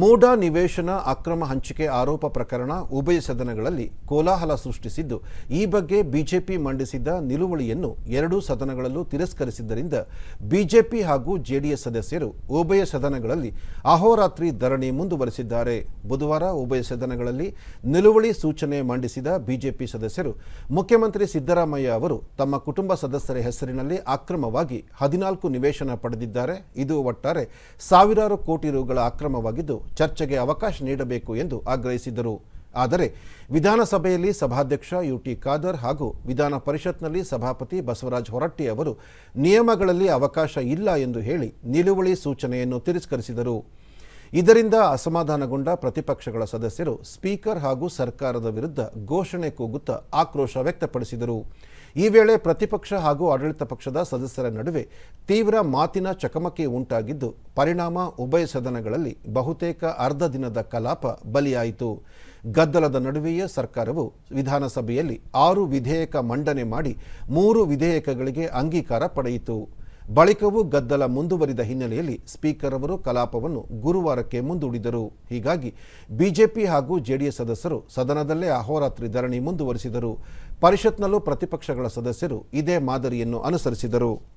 ಮೂಡಾ ನಿವೇಶನ ಅಕ್ರಮ ಹಂಚಿಕೆ ಆರೋಪ ಪ್ರಕರಣ ಉಭಯ ಸದನಗಳಲ್ಲಿ ಕೋಲಾಹಲ ಸೃಷ್ಟಿಸಿದ್ದು, ಈ ಬಗ್ಗೆ ಬಿಜೆಪಿ ಮಂಡಿಸಿದ್ದ ನಿಲುವಳಿಯನ್ನು ಎರಡೂ ಸದನಗಳಲ್ಲೂ ತಿರಸ್ಕರಿಸಿದ್ದರಿಂದ ಬಿಜೆಪಿ ಹಾಗೂ ಜೆಡಿಎಸ್ ಸದಸ್ಯರು ಉಭಯ ಸದನಗಳಲ್ಲಿ ಅಹೋರಾತ್ರಿ ಧರಣಿ ಮುಂದುವರೆಸಿದ್ದಾರೆ. ಬುಧವಾರ ಉಭಯ ಸದನಗಳಲ್ಲಿ ನಿಲುವಳಿ ಸೂಚನೆ ಮಂಡಿಸಿದ ಬಿಜೆಪಿ ಸದಸ್ಯರು ಮುಖ್ಯಮಂತ್ರಿ ಸಿದ್ದರಾಮಯ್ಯ ಅವರು ತಮ್ಮ ಕುಟುಂಬ ಸದಸ್ಯರ ಹೆಸರಿನಲ್ಲಿ ಅಕ್ರಮವಾಗಿ ಹದಿನಾಲ್ಕು ನಿವೇಶನ ಪಡೆದಿದ್ದಾರೆ. ಇದು ಒಟ್ಟಾರೆ ಸಾವಿರಾರು ಕೋಟಿ ರುಗಳ ಅಕ್ರಮವಾಗಿದ್ದು ಚರ್ಚೆಗೆ ಅವಕಾಶ ನೀಡಬೇಕು ಎಂದು ಆಗ್ರಹಿಸಿದರು. ಆದರೆ ವಿಧಾನಸಭೆಯಲ್ಲಿ ಸಭಾಧ್ಯಕ್ಷ ಯುಟಿ ಖಾದರ್ ಹಾಗೂ ವಿಧಾನ ಪರಿಷತ್ನಲ್ಲಿ ಸಭಾಪತಿ ಬಸವರಾಜ ಹೊರಟ್ಟಿ ಅವರು ನಿಯಮಗಳಲ್ಲಿ ಅವಕಾಶ ಇಲ್ಲ ಎಂದು ಹೇಳಿ ನಿಲುವಳಿ ಸೂಚನೆಯನ್ನು ತಿರಸ್ಕರಿಸಿದರು. ಇದರಿಂದ ಅಸಮಾಧಾನಗೊಂಡ ಪ್ರತಿಪಕ್ಷಗಳ ಸದಸ್ಯರು ಸ್ಪೀಕರ್ ಹಾಗೂ ಸರ್ಕಾರದ ವಿರುದ್ಧ ಘೋಷಣೆ ಕೂಗುತ್ತಾ ಆಕ್ರೋಶ ವ್ಯಕ್ತಪಡಿಸಿದರು. ಈ ವೇಳೆ ಪ್ರತಿಪಕ್ಷ ಹಾಗೂ ಆಡಳಿತ ಪಕ್ಷದ ಸದಸ್ಯರ ನಡುವೆ ತೀವ್ರ ಮಾತಿನ ಚಕಮಕಿ ಉಂಟಾಗಿದ್ದು, ಪರಿಣಾಮ ಉಭಯ ಸದನಗಳಲ್ಲಿ ಬಹುತೇಕ ಅರ್ಧ ದಿನದ ಕಲಾಪ ಬಲಿಯಾಯಿತು. ಗದ್ದಲದ ನಡುವೆಯೇ ಸರ್ಕಾರವು ವಿಧಾನಸಭೆಯಲ್ಲಿ ಆರು ವಿಧೇಯಕ ಮಂಡನೆ ಮಾಡಿ ಮೂರು ವಿಧೇಯಕಗಳಿಗೆ ಅಂಗೀಕಾರ ಪಡೆಯಿತು. ಬಳಿಕವೂ ಗದ್ದಲ ಮುಂದುವರಿದ ಹಿನ್ನೆಲೆಯಲ್ಲಿ ಸ್ಪೀಕರ್ ಅವರು ಕಲಾಪವನ್ನು ಗುರುವಾರಕ್ಕೆ ಮುಂದೂಡಿದರು. ಹೀಗಾಗಿ ಬಿಜೆಪಿ ಹಾಗೂ ಜೆಡಿಎಸ್ ಸದಸ್ಯರು ಸದನದಲ್ಲೇ ಅಹೋರಾತ್ರಿ ಧರಣಿ ಮುಂದುವರಿಸಿದರು. ಪರಿಷತ್ನಲ್ಲೂ ಪ್ರತಿಪಕ್ಷಗಳ ಸದಸ್ಯರು ಇದೇ ಮಾದರಿಯನ್ನು ಅನುಸರಿಸಿದರು.